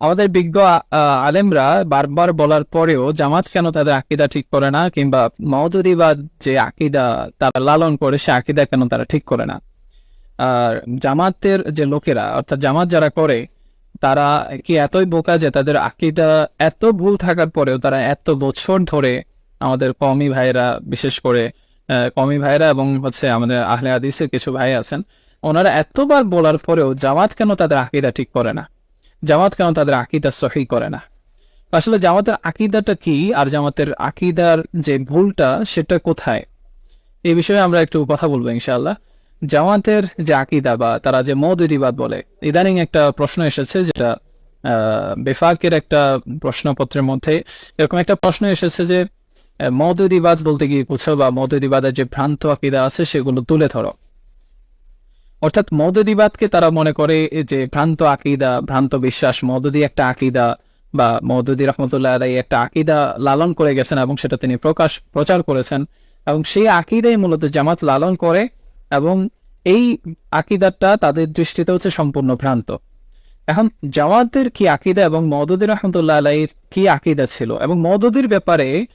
আমাদের বিজ্ঞ আলেমরা বারবার বলার পরেও জামাত কেন তাদের আকিদা ঠিক করে না কিংবা মৌদুদিবাদ যে আকিদা তারা লালন করে, সে আকিদা কেন তারা ঠিক করে না? আর জামাতের যে লোকেরা, অর্থাৎ জামাত যারা করে, তারা কি এতই বোকা যে তাদের আকিদা এত ভুল থাকার পরেও তারা এত বছর ধরে আমাদের কমি ভাইরা বিশেষ করে কমি ভাইরা এবং হচ্ছে আমাদের আহলে আদিসের কিছু ভাই আছেন, ওনারা এতবার বলার পরেও জামাত কেন তাদের আকিদা ঠিক করে না? জামাত কেন তাদের আকিদা সহি করে না? আসলে জামাতের আকিদাটা কি আর জামাতের আকিদার যে ভুলটা সেটা কোথায়? এই বিষয়ে আমরা একটু কথা বলব ইনশাআল্লাহ। জামাতের যে আকিদা বা তারা যে মৌদুদিবাদ বলে ইদানিং একটা প্রশ্ন এসেছে যেটা বেফাকের একটা প্রশ্নপত্রের মধ্যে এরকম একটা প্রশ্ন এসেছে যে আহ, মৌদুদিবাদ বলতে গিয়ে বুঝো বা মৌদুদিবাদের যে ভ্রান্ত আকিদা আছে সেগুলো তুলে ধরো। অর্থাৎ মৌদুদিবাদকে তারা মনে করে যে ভ্রান্ত আকিদা, ভ্রান্ত বিশ্বাস, মদদি একটা আকিদা বা মৌদুদি রহমতুল্লাহ একটা আকিদা লালন করে গেছেন এবং সেটা তিনি প্রকাশ, প্রচার করেছেন। এবং সেই আকিদাই মূলত জামাত লালন করে এবং এই আকিদাটা তাদের দৃষ্টিতে হচ্ছে সম্পূর্ণ ভ্রান্ত। এখন জামাতের কি আকিদা এবং মৌদুদি রহমতুল্লাহ আলাইয়ের কি আকিদা ছিল? এবং মৌদুদির ব্যাপারে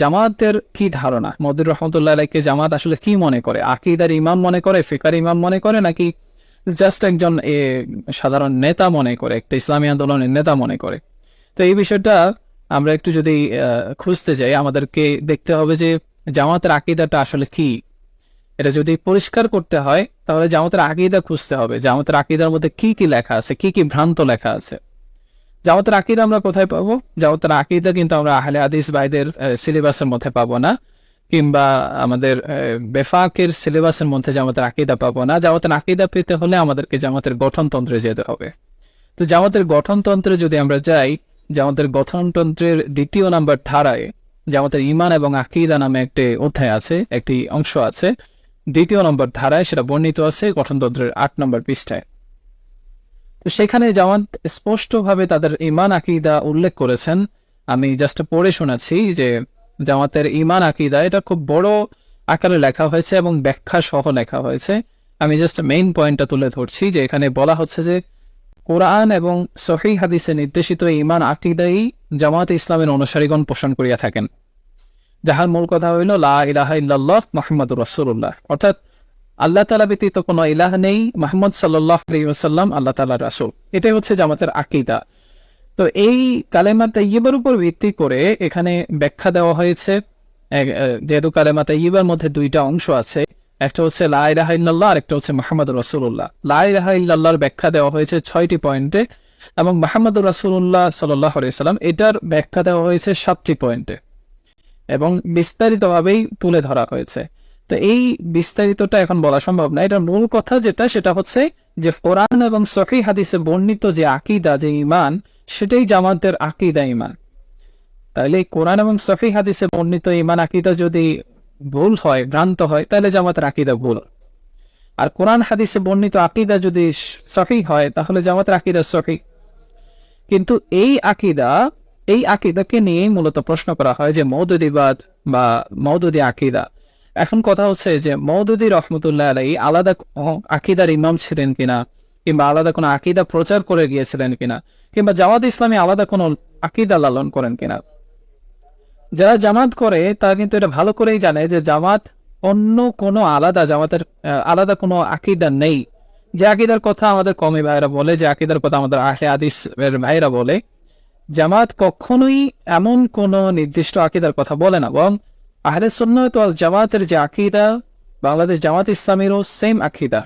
জামাতের কি ধারণা? মদির রহমতুল্লাহ আলাইকে জামাত আসলে কি মনে করে? আকিদার ইমাম মনে করে? ফিকার ইমাম মনে করে? নাকি জাস্ট একজন সাধারণ নেতা মনে করে? একটা ইসলামী আন্দোলনের নেতা মনে করে? তো এই বিষয়টা আমরা একটু যদি খুঁজতে যাই, আমাদেরকে দেখতে হবে যে জামাতের আকিদাটা আসলে কি? এটা যদি পরিষ্কার করতে হয়, তাহলে জামাতের আকিদা খুঁজতে হবে। জামাতের আকিদার মধ্যে কি কি লেখা আছে? কি কি ভ্রান্ত লেখা আছে? জামাতের আকিদা আমরা কোথায় পাবো? জামাতের আকিদা কিন্তু আমরা আহলে আদিস ভাইদের সিলেবাসের মধ্যে পাবো না। কিংবা আমাদের বেফাকের সিলেবাসের মধ্যে জামাতের আকিদা পাবো না। জামাতের আকিদা পেতে হলে আমাদেরকে জামাতের গঠনতন্ত্রে যেতে হবে। তো জামাতের গঠনতন্ত্রে যদি আমরা যাই, জামাতের গঠনতন্ত্রের দ্বিতীয় নাম্বার ধারায় জামাতের ইমান এবং আকিদা নামে একটি অধ্যায় আছে, একটি অংশ আছে। দ্বিতীয় নম্বর ধারায় সেটা বর্ণিত আছে গঠনতন্ত্রের আট নম্বর পৃষ্ঠায়। তো সেখানে জামাত স্পষ্টভাবে তাদের ইমান আকিদা উল্লেখ করেছেন। আমি জাস্ট পড়ে শোনাচ্ছি যে জামাতের ইমান আকিদা, এটা খুব বড় আকারে লেখা হয়েছে এবং ব্যাখ্যা সহ লেখা হয়েছে। আমি জাস্ট মেইন পয়েন্টটা তুলে ধরছি যে এখানে বলা হচ্ছে যে কোরআন এবং সহি হাদিসে নির্দেশিত ইমান আকিদাই জামাত ইসলামের অনুসারীগণ পোষণ করিয়া থাকেন। যাহার মূল কথা হইল, লা ইলাহা মোহাম্মদুর রাসূলুল্লাহ। অর্থাৎ আল্লাহ তালা ব্যতীত কোনো ইলাহ নেই, মোহাম্মদ সাল্লাহ আল্লাহ তালা রাসূল। এটাই হচ্ছে জামাতের আকিদা। তো এই কালেমা তাইয়িবার উপর ভিত্তি করে এখানে ব্যাখ্যা দেওয়া হয়েছে। যেহেতু কালেমা তাইয়িবার মধ্যে দুইটা অংশ আছে, একটা হচ্ছে লা ইলাহা ইল্লাল্লাহ আর একটা হচ্ছে মোহাম্মদ রাসূলুল্লাহ। লা ইলাহা ইল্লাল্লাহর ব্যাখ্যা দেওয়া হয়েছে ছয়টি পয়েন্টে এবং মোহাম্মদ রাসূলুল্লাহ সাল্লাহ আলাইসাল্লাম এটার ব্যাখ্যা দেওয়া হয়েছে সাতটি পয়েন্টে এবং বিস্তারিতভাবেই তুলে ধরা হয়েছে। তো এই বিস্তারিতটা এখন বলা সম্ভব না। এটার মূল কথা যেটা, সেটা হচ্ছে যে কোরআন এবং সহি হাদিসে বর্ণিত যে আকিদা, যে ইমান সেটাই জামাতের আকিদা ইমান তাহলে কোরআন এবং সহি হাদিসে বর্ণিত ইমান আকিদা যদি ভুল হয়, ভ্রান্ত হয় তাহলে জামাতের আকিদা ভুল। আর কোরআন হাদিসে বর্ণিত আকিদা যদি সহি হয়, তাহলে জামাতের আকিদা সহি কিন্তু এই আকিদা, এই আকিদাকে নিয়েই মূলত প্রশ্ন করা হয় যে মৌদুদিবাদ বা মৌদুদি আকিদা। এখন কথা হচ্ছে যে মৌদুদি রহমতুল্লাহ আলাই আলাদা আকিদার ইমাম ছিলেন কিনা? কিংবা আলাদা কোনো আকিদা প্রচার করে গিয়েছিলেন কিনা? কিংবা জামাত ইসলামী আলাদা কোনো আকিদা লালন করেন কিনা? যারা জামাত করে, তারা কিন্তু এটা ভালো করেই জানে যে জামাত অন্য কোনো আলাদা জামাতের আলাদা কোনো আকিদা নেই। যে আকিদার কথা আমাদের কমে ভাইরা বলে, যে আকিদার কথা আমাদের আহে আদিস ভাইরা বলে, জামাত কখনোই এমন কোন নির্দিষ্ট আকিদার কথা বলে না। বরং আহলে সুন্নাত ওয়াল জামাতের যে আকিদা, বাংলাদেশ জামাত ইসলামেরও সেম আকিদা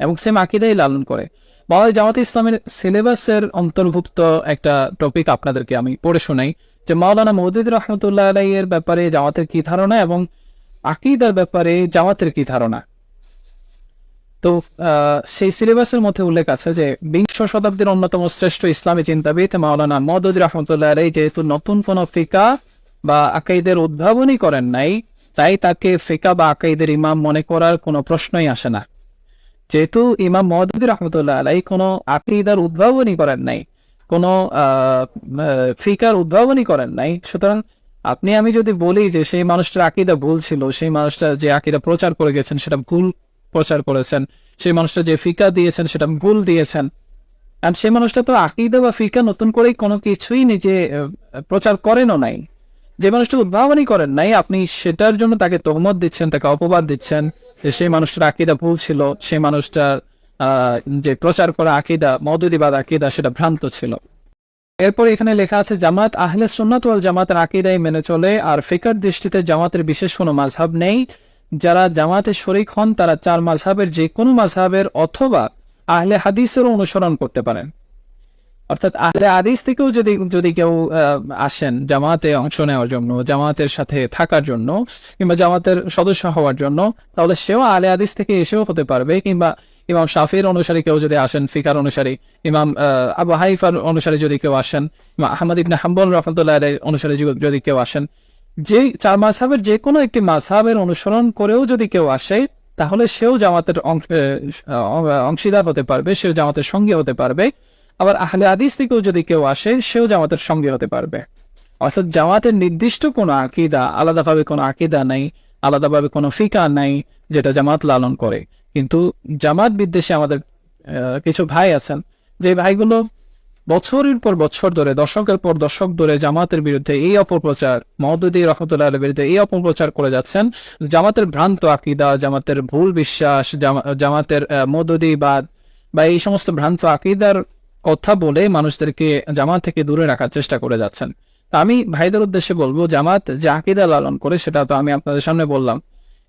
এবং সেম আকিদাই লালন করে। বাংলাদেশ জামাত ইসলামের সিলেবাসের অন্তর্ভুক্ত একটা টপিক আপনাদেরকে আমি পড়ে শোনাই, যে মাওলানা মৌদুদ রহমতুল্লাহ আলাইয়ের ব্যাপারে জামাতের কি ধারণা এবং আকিদার ব্যাপারে জামাতের কি ধারণা? তো সেই সিলেবাসের মধ্যে উল্লেখ আছে যে বিংশ শতাব্দীর অন্যতম শ্রেষ্ঠ ইসলামী চিন্তাবিদ মাওলানা মদুদ রহমতুল্লাহ আলাই যেহেতু নতুন কোন ফিকা বা আকাইদের উদ্ভাবনই করেন নাই, তাই তাকে ফিকা বা আকাইদের ইমাম মনে করার কোনো প্রশ্নই আসে না। যেহেতু ইমাম মদুদ রহমতুল্লাহ আলাই কোনো আকিদার উদ্ভাবনই করেন নাই, কোনো ফিকার উদ্ভাবনই করেন নাই। সুতরাং আপনি, আমি যদি বলি যে সেই মানুষটার আকিদা ভুল ছিল, সেই মানুষটা যে আকিদা প্রচার করে গেছেন, সেটা ভুল প্রচার করেছেন, সেই মানুষটা যে ফিকা দিয়েছেন, সেটা ভুল দিয়েছেন আর সেই মানুষটা তো আকিদা বা ফিকা নতুন করেই কোনো কিছুই নিজে প্রচার করেনও নাই। যে মানুষটা উদ্ভাবনই করেন নাই, আপনি সেটার জন্য তাকে তহমত দিচ্ছেন, তাকে অপবাদ দিচ্ছেন যে সেই মানুষটার আকিদা ভুল ছিল, সেই মানুষটার যে প্রচার করা আকিদা, মদুদিবাদ আকিদা, সেটা ভ্রান্ত ছিল। এরপর এখানে লেখা আছে, জামাত আহলে সুন্নাত জামাতের আকিদাই মেনে চলে, আর ফিকার দৃষ্টিতে জামাতের বিশেষ কোনো মাঝহাব নেই। যারা জামাতে শরিক হন, তারা চার মাঝহাবের যে কোনো মাঝহাবের অথবা আহলে হাদিসেরও অনুসরণ করতে পারেন। অর্থাৎ আহলে হাদিস থেকেও যদি যদি কেউ আসেন জামাতে অংশ নেওয়ার জন্য, জামাতের সাথে থাকার জন্য, কিংবা জামাতের সদস্য হওয়ার জন্য, তাহলে সেও আহলে হাদিস থেকে এসেও হতে পারবে। কিংবা ইমাম শাফির অনুসারী কেউ যদি আসেন, ফিকার অনুসারী, ইমাম আবু হাইফার অনুসারী যদি কেউ আসেন আহমদ ইবনে হাম্বল রহমতুল্লাহ অনুসারী যদি- কেউ আসেন, যে চার মাঝহাবের যে কোনো একটি মাঝহাবের অনুসরণ করেও যদি কেউ আসে, তাহলে সেও জামাতের অংশীদার হতে পারবে, সেও জামাতের সঙ্গে হতে পারবে। আবার আহলে আদিস থেকেও যদি কেউ আসে, সেও জামাতের সঙ্গে হতে পারবে। অর্থাৎ জামাতের নির্দিষ্ট কোনো আকিদা, আলাদাভাবে কোনো আকিদা নাই, আলাদাভাবে কোনো ফিকা নাই, যেটা জামাত লালন করে। কিন্তু জামাত বিদ্বেষে আমাদের কিছু ভাই আছেন, যে ভাইগুলো বছরের পর বছর ধরে, দশকের পর দশক ধরে জামাতের বিরুদ্ধে এই অপপ্রচার মহদুদ্দি রহমতুল্লাহ বিরুদ্ধে এই অপপ্রচার করে যাচ্ছেন। জামাতের ভ্রান্ত আকিদা, জামাতের ভুল বিশ্বাস, জামা- জামাতের মদুদিবাদ বা এই সমস্ত ভ্রান্ত আকিদার কথা বলে মানুষদেরকে জামাত থেকে দূরে রাখার চেষ্টা করে যাচ্ছেন। তা আমি ভাইদের উদ্দেশ্যে বলব, জামাত যে আকিদা লালন করে সেটা তো আমি আপনাদের সামনে বললাম।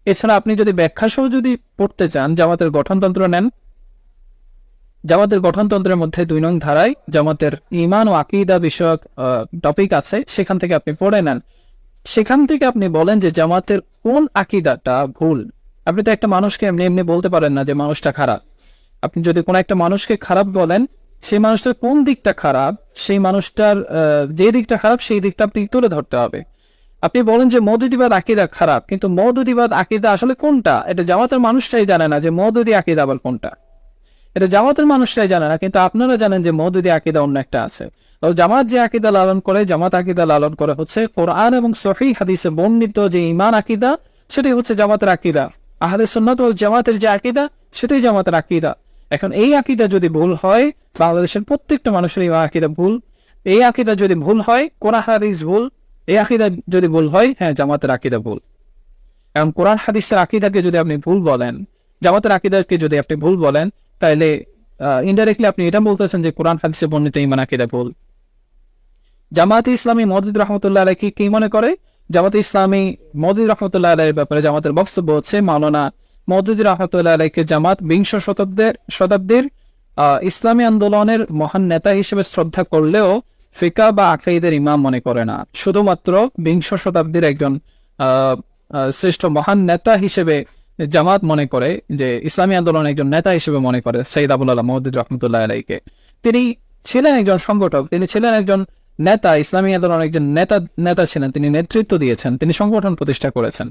এছাড়া আপনি যদি ব্যাখ্যা সহ যদি পড়তে চান, জামাতের গঠনতন্ত্র নেন। জামাতের গঠনতন্ত্রের মধ্যে দুই নং ধারায় জামাতের ইমান ও আকিদা বিষয়ক টপিক আছে, সেখান থেকে আপনি পড়ে নেন। সেখান থেকে আপনি বলেন যে জামাতের কোন আকিদাটা ভুল। আপনি তো একটা মানুষকে এমনি এমনি বলতে পারেন না যে মানুষটা খারাপ। আপনি যদি কোনো একটা মানুষকে খারাপ বলেন সেই মানুষটার কোন দিকটা খারাপ, সেই মানুষটার যে দিকটা খারাপ, সেই দিকটা আপনি তুলে ধরতে হবে। আপনি বলেন যে মৌদুদিবাদ আকিদা খারাপ, কিন্তু মৌদুদিবাদ আকিদা আসলে কোনটা? এটা জামাতের মানুষটাই জানে না যে মৌদুদি আকিদা আবার কোনটা। এটা জামাতের মানুষরাই জানে না, কিন্তু আপনারা জানেন যে মৌদুদি আকিদা অন্য একটা আছে। জামাত যে আকিদা লালন করে, জামাত আকিদা লালন করে হচ্ছে কোরআন এবং সহি হাদিসে বর্ণিত যে ইমান আকিদা, সেটাই হচ্ছে জামাতের আকিদা। আহলে সুন্নাত ওয়াল জামাতের যে আকিদা, সেটাই জামাতের আকিদা। এখন এই আকিদা যদি ভুল হয়, বাংলাদেশের প্রত্যেকটা মানুষের এই আকিদা ভুল। এই আকিদা যদি ভুল হয়, কোরআন হাদিস ভুল। এই আকিদা যদি ভুল হয় হ্যাঁ জামাতের আকিদা ভুল। এখন কোরআন হাদিসের আকিদাকে যদি আপনি ভুল বলেন, জামাতের আকিদাকে যদি আপনি ভুল বলেন তাহলে ইনডাইরেক্টলি আপনি এটা বলতেছেন যে কোরআন হাদিসে বর্ণিত ইমান আকিদা ভুল। জামাতে ইসলামী মজিদ রহমতুল্লাহ আলাই কি মনে করে? জামাতে ইসলামী মজিদ রহমতুল্লাহ আলাইয়ের ব্যাপারে জামাতের বক্তব্য হচ্ছে, মাওলানা মদুদ রহমতুল্লাহ আলাইকে জামাত বিংশ শতাব্দের, শতাব্দীর ইসলামী আন্দোলনের মহান নেতা হিসেবে শ্রদ্ধা করলেও ফিকা বা আকাইদের ইমাম মনে করে না। শুধুমাত্র বিংশ শতাব্দীর একজন শ্রেষ্ঠ মহান নেতা হিসেবে জামাত মনে করে, যে ইসলামী আন্দোলন একজন নেতা হিসেবে মনে করে সৈয়দ আবুল আল্লাহ মহদুদ রহমতুল্লাহ আলাইকে তিনি ছিলেন একজন সংগঠক, তিনি ছিলেন একজন নেতা, ইসলামী আন্দোলনের একজন নেতা নেতা ছিলেন, তিনি নেতৃত্ব দিয়েছেন, তিনি সংগঠন প্রতিষ্ঠা করেছেন।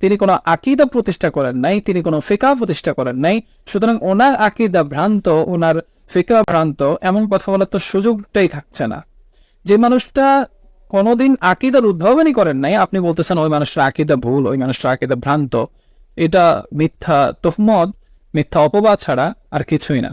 তিনি কোনো আকিদা প্রতিষ্ঠা করেন নাই, তিনি কোনো ফিকা প্রতিষ্ঠা করেন নাই। সুতরাং ওনার আকিদা ভ্রান্ত, ওনার ফিকা ভ্রান্ত, এমন কথা বলার তো সুযোগটাই থাকছে না। যে মানুষটা কোনোদিন আকিদার উদ্ভাবনই করেন নাই, আপনি বলতেছেন ওই মানুষটার আকিদা ভুল, ওই মানুষটার আকিদা ভ্রান্ত, এটা মিথ্যা তোহমদ মিথ্যা অপবাদ ছাড়া আর কিছুই না।